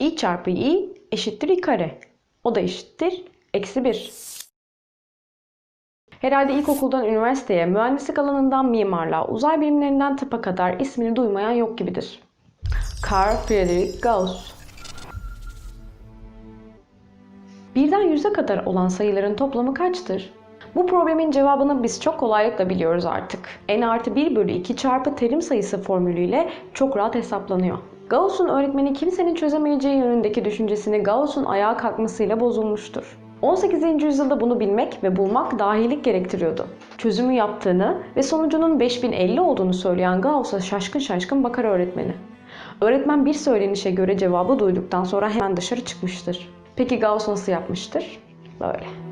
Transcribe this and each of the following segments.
i çarpı i eşittir i kare. O da eşittir eksi 1. Herhalde ilkokuldan üniversiteye, mühendislik alanından mimarlığa, uzay bilimlerinden tıpa kadar ismini duymayan yok gibidir. Carl Friedrich Gauss Birden yüze kadar olan sayıların toplamı kaçtır? Bu problemin cevabını biz çok kolaylıkla biliyoruz artık. n artı 1 bölü 2 çarpı terim sayısı formülüyle çok rahat hesaplanıyor. Gauss'un öğretmeni kimsenin çözemeyeceği yönündeki düşüncesini Gauss'un ayağa kalkmasıyla bozulmuştur. 18. yüzyılda bunu bilmek ve bulmak dahilik gerektiriyordu. Çözümü yaptığını ve sonucunun 5050 olduğunu söyleyen Gauss'a şaşkın şaşkın bakar öğretmeni. Öğretmen bir söylenişe göre cevabı duyduktan sonra hemen dışarı çıkmıştır. Peki Gauss nasıl yapmıştır? Böyle.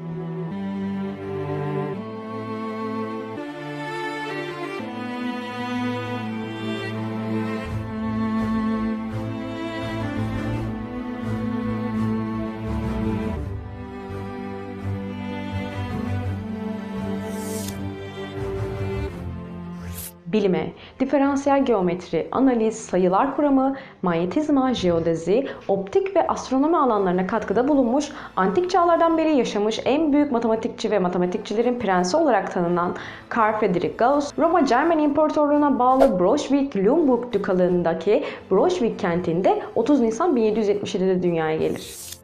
Bilime, diferansiyel geometri, analiz, sayılar kuramı, manyetizma, jeodezi, optik ve astronomi alanlarına katkıda bulunmuş, antik çağlardan beri yaşamış en büyük matematikçi ve matematikçilerin prensi olarak tanınan Carl Friedrich Gauss, Roma Cermen İmparatorluğu'na bağlı Braunschweig-Lumburg Dükalığındaki Braunschweig kentinde 30 Nisan 1777'de dünyaya gelir.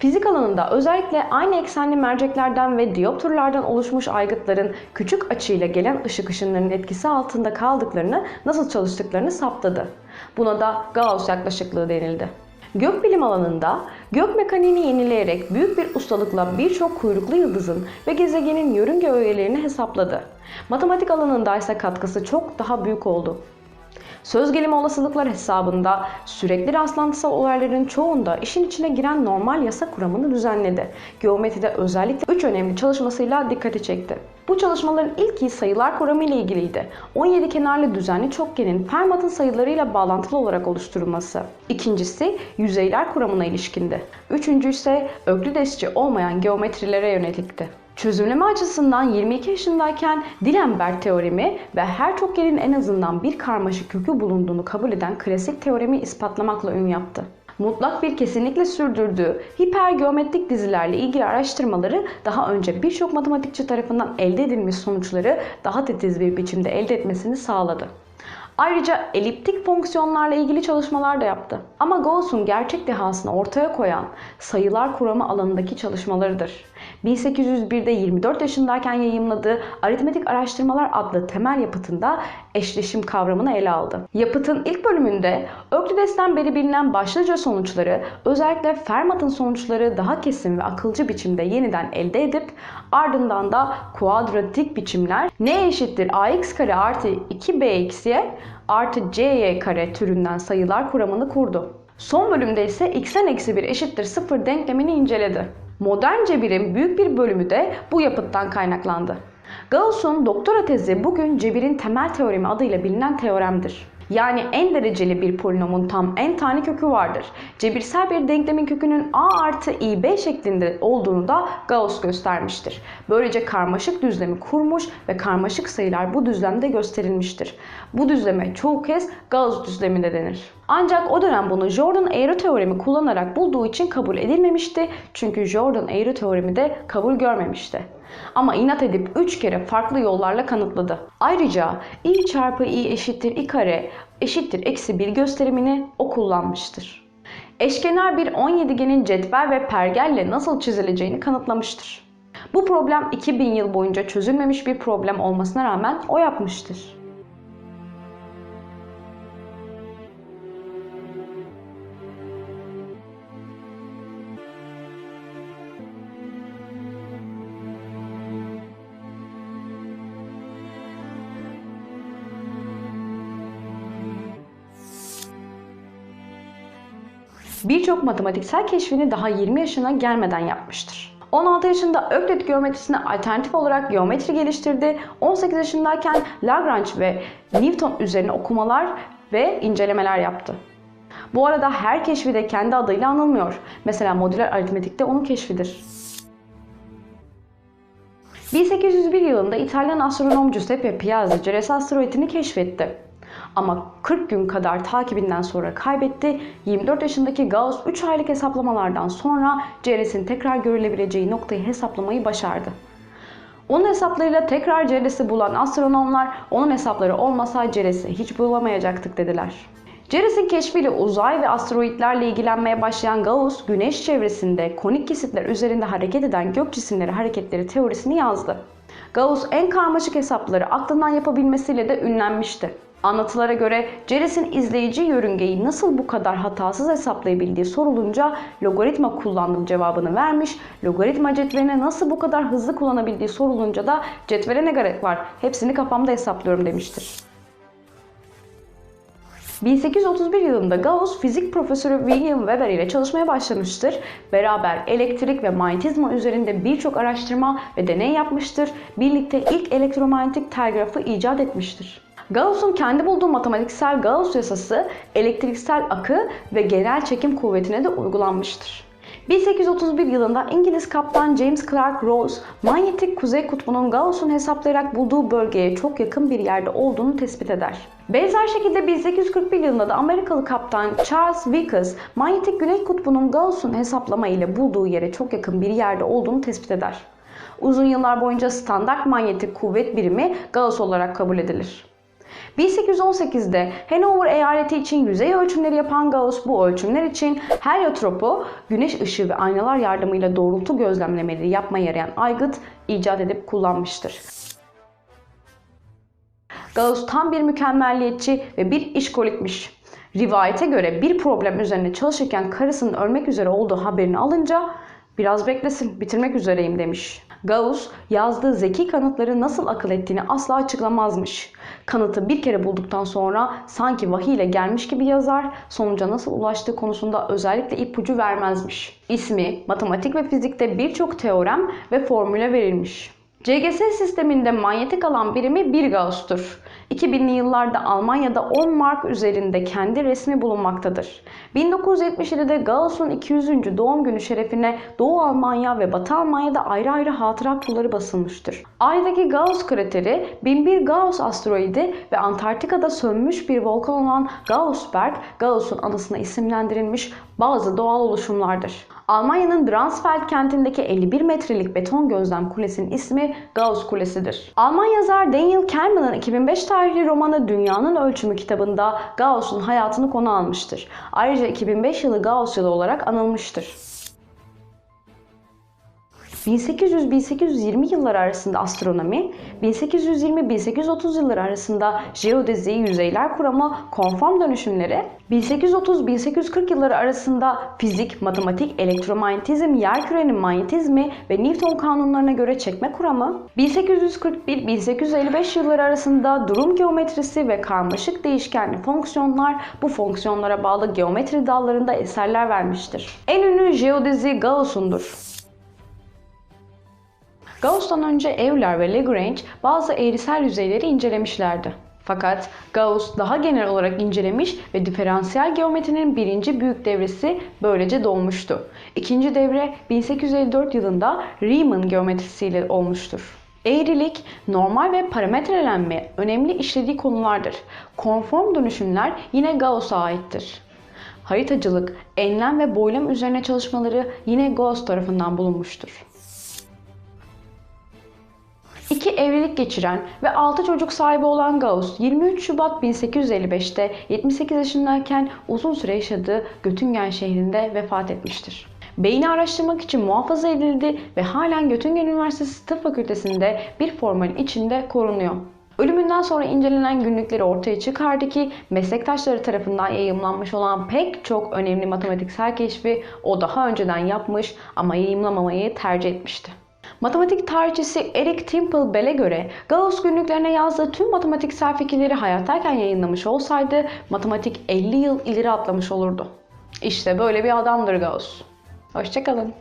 Fizik alanında özellikle aynı eksenli merceklerden ve diyopturlardan oluşmuş aygıtların küçük açıyla gelen ışık ışınlarının etkisi altında kaldıklarını, nasıl çalıştıklarını saptadı. Buna da Gauss yaklaşıklığı denildi. Gökbilim alanında gök mekaniğini yenileyerek büyük bir ustalıkla birçok kuyruklu yıldızın ve gezegenin yörünge öğelerini hesapladı. Matematik alanında ise katkısı çok daha büyük oldu. Söz gelimi olasılıklar hesabında sürekli rastlantısal olayların çoğunda işin içine giren normal yasa kuramını düzenledi. Geometride özellikle 3 önemli çalışmasıyla dikkati çekti. Bu çalışmaların ilki sayılar kuramı ile ilgiliydi. 17 kenarlı düzenli çokgenin Fermat'ın sayılarıyla bağlantılı olarak oluşturulması. İkincisi yüzeyler kuramına ilişkindi. Üçüncü ise öklüdesçi olmayan geometrilere yönelikti. Çözümleme açısından 22 yaşındayken Dillenberg teoremi ve her çokgenin en azından bir karmaşık kökü bulunduğunu kabul eden klasik teoremi ispatlamakla ün yaptı. Mutlak bir kesinlikle sürdürdüğü hipergeometrik dizilerle ilgili araştırmaları daha önce birçok matematikçi tarafından elde edilmiş sonuçları daha titiz bir biçimde elde etmesini sağladı. Ayrıca eliptik fonksiyonlarla ilgili çalışmalar da yaptı. Ama Gauss'un gerçek dehasını ortaya koyan sayılar kuramı alanındaki çalışmalarıdır. 1801'de 24 yaşındayken yayımladığı Aritmetik Araştırmalar adlı temel yapıtında eşleşim kavramını ele aldı. Yapıtın ilk bölümünde Öklides'ten beri bilinen başlıca sonuçları, özellikle Fermat'ın sonuçları daha kesin ve akılcı biçimde yeniden elde edip ardından da kuadratik biçimler n eşittir ax kare artı 2b eksiye artı cy kare türünden sayılar kuramını kurdu. Son bölümde ise x'en eksi 1 eşittir 0 denklemini inceledi. Modern cebirin büyük bir bölümü de bu yapıttan kaynaklandı. Gauss'un doktora tezi bugün cebirin temel teoremi adıyla bilinen teoremdir. Yani en dereceli bir polinomun tam n tane kökü vardır. Cebirsel bir denklemin kökünün a artı ib şeklinde olduğunu da Gauss göstermiştir. Böylece karmaşık düzlemi kurmuş ve karmaşık sayılar bu düzlemde gösterilmiştir. Bu düzleme çoğu kez Gauss düzlemi de denir. Ancak o dönem bunu Jordan-Eğri teoremi kullanarak bulduğu için kabul edilmemişti. Çünkü Jordan-Eğri teoremi de kabul görmemişti. Ama inat edip 3 kere farklı yollarla kanıtladı. Ayrıca i çarpı i eşittir i kare eşittir eksi 1 gösterimini o kullanmıştır. Eşkenar bir 17genin cetvel ve pergelle nasıl çizileceğini kanıtlamıştır. Bu problem 2000 yıl boyunca çözülmemiş bir problem olmasına rağmen o yapmıştır. Birçok matematiksel keşfini daha 20 yaşına gelmeden yapmıştır. 16 yaşında Öklit geometrisine alternatif olarak geometri geliştirdi. 18 yaşındayken Lagrange ve Newton üzerine okumalar ve incelemeler yaptı. Bu arada her keşfi de kendi adıyla anılmıyor. Mesela modüler aritmetikte onun keşfidir. 1801 yılında İtalyan astronom Giuseppe Piazzi Ceres asteroidini keşfetti. Ama 40 gün kadar takibinden sonra kaybetti. 24 yaşındaki Gauss 3 aylık hesaplamalardan sonra Ceres'in tekrar görülebileceği noktayı hesaplamayı başardı. Onun hesaplarıyla tekrar Ceres'i bulan astronomlar onun hesapları olmasa Ceres'i hiç bulamayacaktık dediler. Ceres'in keşfiyle uzay ve asteroidlerle ilgilenmeye başlayan Gauss, güneş çevresinde konik kesitler üzerinde hareket eden gök cisimleri hareketleri teorisini yazdı. Gauss en karmaşık hesapları aklından yapabilmesiyle de ünlenmişti. Anlatılara göre Ceres'in izleyici yörüngeyi nasıl bu kadar hatasız hesaplayabildiği sorulunca logaritma kullandım cevabını vermiş. Logaritma cetvelini nasıl bu kadar hızlı kullanabildiği sorulunca da cetvele ne gerek var hepsini kafamda hesaplıyorum demiştir. 1831 yılında Gauss fizik profesörü William Weber ile çalışmaya başlamıştır. Beraber elektrik ve manyetizma üzerinde birçok araştırma ve deney yapmıştır. Birlikte ilk elektromanyetik telgrafı icat etmiştir. Gauss'un kendi bulduğu matematiksel Gauss yasası elektriksel akı ve genel çekim kuvvetine de uygulanmıştır. 1831 yılında İngiliz kaptan James Clark Ross, manyetik kuzey kutbunun Gauss'un hesaplayarak bulduğu bölgeye çok yakın bir yerde olduğunu tespit eder. Benzer şekilde 1841 yılında da Amerikalı kaptan Charles Vickers, manyetik güney kutbunun Gauss'un hesaplama ile bulduğu yere çok yakın bir yerde olduğunu tespit eder. Uzun yıllar boyunca standart manyetik kuvvet birimi Gauss olarak kabul edilir. 1818'de Hanover eyaleti için yüzey ölçümleri yapan Gauss bu ölçümler için heliotropu, güneş ışığı ve aynalar yardımıyla doğrultu gözlemlemeleri yapmaya yarayan aygıt icat edip kullanmıştır. Gauss tam bir mükemmelliyetçi ve bir işkolikmiş. Rivayete göre bir problem üzerine çalışırken karısının ölmek üzere olduğu haberini alınca biraz beklesin bitirmek üzereyim demiş. Gauss yazdığı zeki kanıtları nasıl akıl ettiğini asla açıklamazmış. Kanıtı bir kere bulduktan sonra sanki vahiy ile gelmiş gibi yazar, sonuca nasıl ulaştığı konusunda özellikle ipucu vermezmiş. İsmi, matematik ve fizikte birçok teorem ve formüle verilmiş. CGS sisteminde manyetik alan birimi 1 Gauss'tur. 2000'li yıllarda Almanya'da 10 mark üzerinde kendi resmi bulunmaktadır. 1977'de Gauss'un 200. doğum günü şerefine Doğu Almanya ve Batı Almanya'da ayrı ayrı hatıra pulları basılmıştır. Ay'daki Gauss krateri 1001 Gauss asteroidi ve Antarktika'da sönmüş bir volkan olan Gaussberg, Gauss'un anısına isimlendirilmiş bazı doğal oluşumlardır. Almanya'nın Braunfeld kentindeki 51 metrelik beton gözlem kulesinin ismi Gauss Kulesi'dir. Alman yazar Daniel Kahneman'ın 2005 tarihli romanı Dünyanın Ölçümü kitabında Gauss'un hayatını konu almıştır. Ayrıca 2005 yılı Gauss yılı olarak anılmıştır. 1800-1820 yılları arasında astronomi, 1820-1830 yılları arasında jeodezi, yüzeyler kuramı, konform dönüşümleri, 1830-1840 yılları arasında fizik, matematik, elektromanyetizm, yer kürenin manyetizmi ve Newton kanunlarına göre çekme kuramı, 1841-1855 yılları arasında durum geometrisi ve karmaşık değişkenli fonksiyonlar bu fonksiyonlara bağlı geometri dallarında eserler vermiştir. En ünlü jeodezi Gauss'undur. Gauss'tan önce Euler ve Lagrange bazı eğrisel yüzeyleri incelemişlerdi. Fakat Gauss daha genel olarak incelemiş ve diferansiyel geometrinin birinci büyük devresi böylece doğmuştu. İkinci devre 1854 yılında Riemann geometrisiyle olmuştur. Eğrilik, normal ve parametrelenme önemli işlediği konulardır. Konform dönüşümler yine Gauss'a aittir. Haritacılık, enlem ve boylam üzerine çalışmaları yine Gauss tarafından bulunmuştur. İki evlilik geçiren ve 6 çocuk sahibi olan Gauss 23 Şubat 1855'te 78 yaşındayken uzun süre yaşadığı Göttingen şehrinde vefat etmiştir. Beyni araştırmak için muhafaza edildi ve halen Göttingen Üniversitesi Tıp Fakültesi'nde bir formalin içinde korunuyor. Ölümünden sonra incelenen günlükleri ortaya çıkardı ki meslektaşları tarafından yayımlanmış olan pek çok önemli matematiksel keşfi o daha önceden yapmış ama yayımlamamayı tercih etmişti. Matematik tarihçisi Eric Temple Bell'e göre Gauss günlüklerine yazdığı tüm matematiksel fikirleri hayattayken yayınlamış olsaydı matematik 50 yıl ileri atlamış olurdu. İşte böyle bir adamdır Gauss. Hoşçakalın.